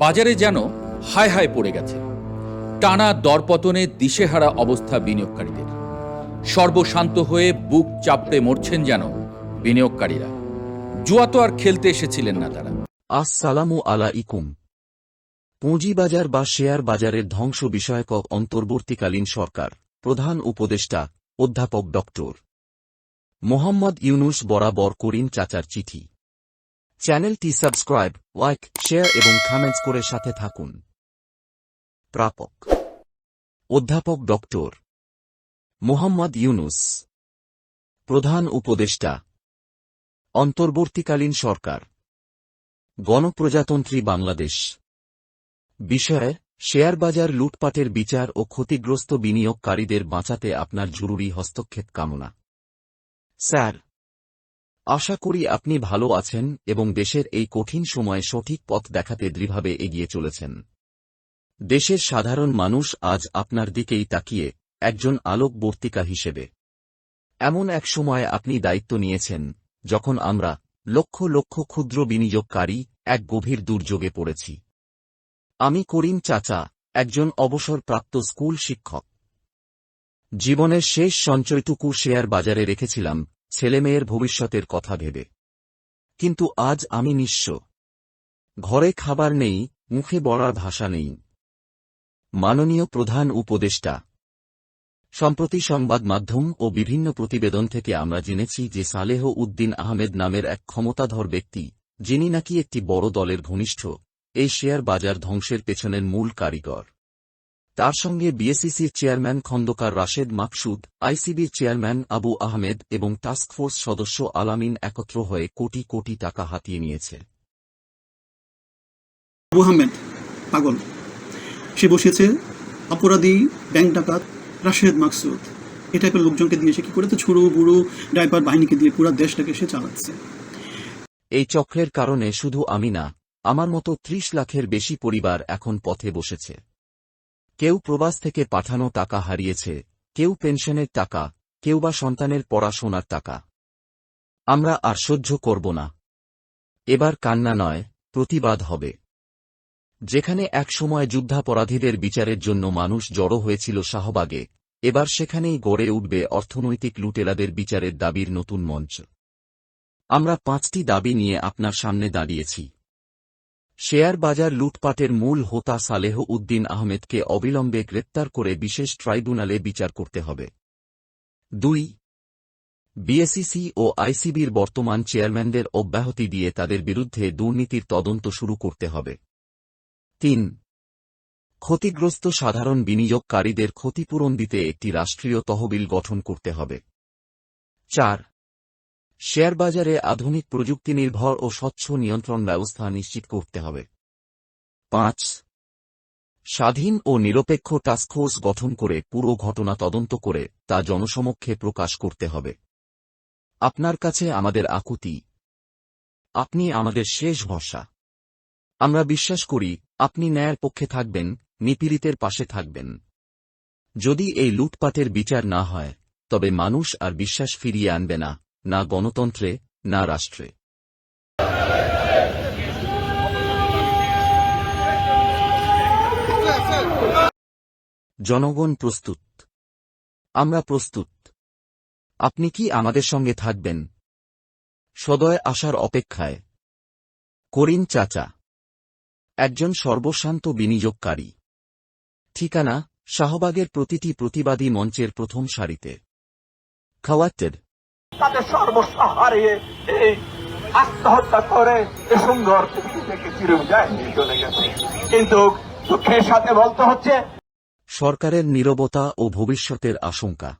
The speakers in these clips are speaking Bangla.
বাজারে যেন হায় হায় পড়ে গেছে। টানা দরপতনে দিশেহারা অবস্থা বিনিয়োগকারীদের। সর্বশান্ত হয়ে বুক চাপড়ে মরছেন যেন বিনিয়োগকারীরা। জুয়া তো আর খেলতে এসেছিলেন না তারা। আসসালামু আলাইকুম। পুঁজিবাজার বা শেয়ার বাজারের ধ্বংস বিষয়ক অন্তর্বর্তীকালীন সরকার, প্রধান উপদেষ্টা, অধ্যাপক ডক্টর মোহাম্মদ ইউনুস বরাবর করিম চাচার চিঠি। চ্যানেলটি সাবস্ক্রাইব লাইক শেয়ার এবং কমেন্টস করে সাথে থাকুন। প্রাপক অধ্যাপক ডক্টর মোহাম্মদ ইউনুস প্রধান উপদেষ্টা অন্তর্বর্তীকালীন সরকার গণপ্রজাতন্ত্রী বাংলাদেশ বিষয়ে শেয়ার বাজার লুটপাটের বিচার ও ক্ষতিগ্রস্ত বিনিয়োগকারীদের বাঁচাতে আপনার জরুরি হস্তক্ষেপ কামনা। স্যার আশা করি আপনি ভালো আছেন এবং দেশের এই কঠিন সময়ে সঠিক পথ দেখাতে দৃঢ়ভাবে এগিয়ে চলেছেন। দেশের সাধারণ মানুষ আজ আপনার দিকেই তাকিয়ে, একজন আলোকবর্তিকা হিসেবে। এমন এক সময় আপনি দায়িত্ব নিয়েছেন, যখন আমরা লক্ষ লক্ষ ক্ষুদ্র বিনিয়োগকারী এক গভীর দুর্যোগে পড়েছি। আমি করিম চাচা, একজন অবসরপ্রাপ্ত স্কুল শিক্ষক। জীবনের শেষ সঞ্চয়টুকু শেয়ার বাজারে রেখেছিলাম ছেলেমেয়ের ভবিষ্যতের কথা ভেবে। কিন্তু আজ আমি নিঃস্ব। ঘরে খাবার নেই, মুখে বড়ার ভাষা নেই। মাননীয় প্রধান উপদেষ্টা, সম্প্রতি সংবাদ মাধ্যম ও বিভিন্ন প্রতিবেদন থেকে আমরা জেনেছি যে সালেহ উদ্দিন আহমেদ নামের এক ক্ষমতাধর ব্যক্তি, যিনি নাকি একটি বড় দলের ঘনিষ্ঠ, এই শেয়ার বাজার ধ্বংসের পেছনের মূল কারিগর। তার সঙ্গে বিএসিসির চেয়ারম্যান খন্দকার রাশেদ মাকসুদ আইসিবির চেয়ারম্যান আবু আহমেদ এবং টাস্কফোর্স সদস্য আলামিন একত্র হয়ে কোটি কোটি টাকা হাতিয়ে নিয়েছে। আবু আহমেদ পাগল। সে বসেছে অপরাধী ব্যাংক ডাকাত রাশেদ মাকসুদ। এ টাইপের লোকজনকে দিয়ে সে কি করে তো ছুড়ু বুড়ু ড্রাইভার বাহিনীকে দিয়ে পুরো দেশটাকে সে চালাচ্ছে। এই চক্রের কারণে শুধু আমি না আমার মতো ত্রিশ লাখের বেশি পরিবার এখন পথে বসেছে। কেউ প্রবাস থেকে পাঠানো টাকা হারিয়েছে, কেউ পেনশনের টাকা, কেউ বা সন্তানের পড়াশোনার টাকা। আমরা আর সহ্য করব না। এবার কান্না নয়, প্রতিবাদ হবে। যেখানে একসময় যুদ্ধাপরাধীদের বিচারের জন্য মানুষ জড়ো হয়েছিল শাহবাগে, এবার সেখানেই গড়ে উঠবে অর্থনৈতিক লুটেরাদের বিচারের দাবির নতুন মঞ্চ। আমরা পাঁচটি দাবি নিয়ে আপনার সামনে দাঁড়িয়েছি। শেয়ার বাজার লুটপাটের মূল হোতা সালেহ উদ্দিন আহমেদকে অবিলম্বে গ্রেপ্তার করে বিশেষ ট্রাইব্যুনালে বিচার করতে হবে। দুই বিএসিসি ও আইসিবির বর্তমান চেয়ারম্যানদের অব্যাহতি দিয়ে তাদের বিরুদ্ধে দুর্নীতির তদন্ত শুরু করতে হবে। তিন, ক্ষতিগ্রস্ত সাধারণ বিনিয়োগকারীদের ক্ষতিপূরণ দিতে একটি রাষ্ট্রীয় তহবিল গঠন করতে হবে। চার শেয়ার বাজারে আধুনিক প্রযুক্তি নির্ভর ও স্বচ্ছ নিয়ন্ত্রণ ব্যবস্থা নিশ্চিত করতে হবে। পাঁচ, স্বাধীন ও নিরপেক্ষ টাস্কফোর্স গঠন করে পুরো ঘটনা তদন্ত করে তা জনসমক্ষে প্রকাশ করতে হবে। আপনার কাছে আমাদের আকুতি। আপনি আমাদের শেষ ভরসা। আমরা বিশ্বাস করি, আপনি ন্যায়ের পক্ষে থাকবেন, নিপীড়িতের পাশে থাকবেন। যদি এই লুটপাটের বিচার না হয়, তবে মানুষ আর বিশ্বাস ফিরিয়ে আনবে না। না গণতন্ত্রে, না রাষ্ট্রে। জনগণ প্রস্তুত। আমরা প্রস্তুত। আপনি কি আমাদের সঙ্গে থাকবেন? সদয় আসার অপেক্ষায়। করিন চাচা। একজন সর্বশান্ত বিনিয়োগকারী। ঠিকানা, শাহবাগের প্রতিটি প্রতিবাদী মঞ্চের প্রথম সারিতে। খাওয়াটেড তাদের সর্বস্ব হারিয়ে এই আত্মহত্যা করে সুন্দর থেকে চির বিদায় নিয়ে চলে গেছে। কিন্তু দুঃখের সাথে বলতে হচ্ছে, সরকারের নীরবতা ও ভবিষ্যতের আশঙ্কা।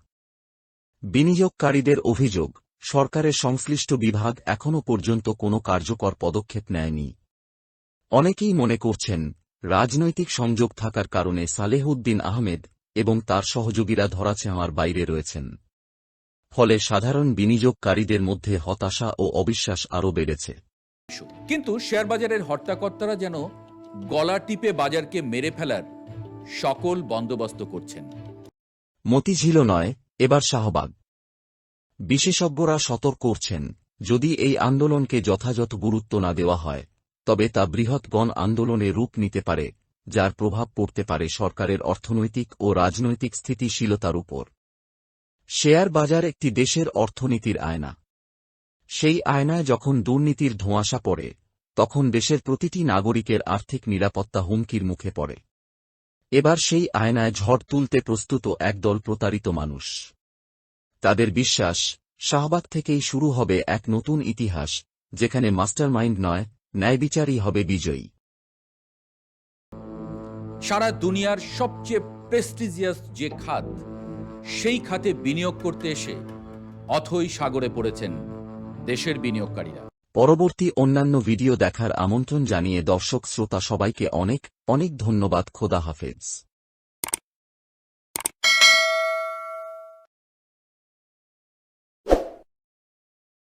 বিনিয়োগকারীদের অভিযোগ, সরকারের সংশ্লিষ্ট বিভাগ এখনও পর্যন্ত কোনো কার্যকর পদক্ষেপ নেয়নি। অনেকেই মনে করছেন, রাজনৈতিক সংযোগ থাকার কারণে সালেহউদ্দিন আহমেদ এবং তার সহযোগীরা ধরাছোঁয়ার বাইরে রয়েছেন। ফলে সাধারণ বিনিয়োগকারীদের মধ্যে হতাশা ও অবিশ্বাস আরও বেড়েছে। কিন্তু শেয়ার বাজারের হর্তাকর্তারা যেন গলা টিপে বাজারকে মেরে ফেলার সকল বন্দোবস্ত করছেন। মতিঝিল নয় এবার শাহবাগ। বিশেষজ্ঞরা সতর্ক করছেন যদি এই আন্দোলনকে যথাযথ গুরুত্ব না দেওয়া হয় তবে তা বৃহৎ গণ আন্দোলনে রূপ নিতে পারে যার প্রভাব পড়তে পারে সরকারের অর্থনৈতিক ও রাজনৈতিক স্থিতিশীলতার উপর। শেয়ার বাজার একটি দেশের অর্থনীতির আয়না। সেই আয়নায় যখন দুর্নীতির ধোঁয়াশা পড়ে, তখন দেশের প্রতিটি নাগরিকের আর্থিক নিরাপত্তা হুমকির মুখে পড়ে। এবার সেই আয়নায় ঝড় তুলতে প্রস্তুত একদল প্রতারিত মানুষ। তাদের বিশ্বাস, শাহবাগ থেকেই শুরু হবে এক নতুন ইতিহাস, যেখানে মাস্টারমাইন্ড নয়, ন্যায়বিচারই হবে বিজয়ী। সারা দুনিয়ার সবচেয়ে প্রেস্টিজিয়াস যে খাত সেই খাতে বিনিয়োগ করতে এসে অথই সাগরে পড়েছেন দেশের বিনিয়োগকারীরা। পরবর্তী অন্যান্য ভিডিও দেখার আমন্ত্রণ জানিয়ে দর্শক শ্রোতা সবাইকে অনেক অনেক ধন্যবাদ। খোদা হাফেজ।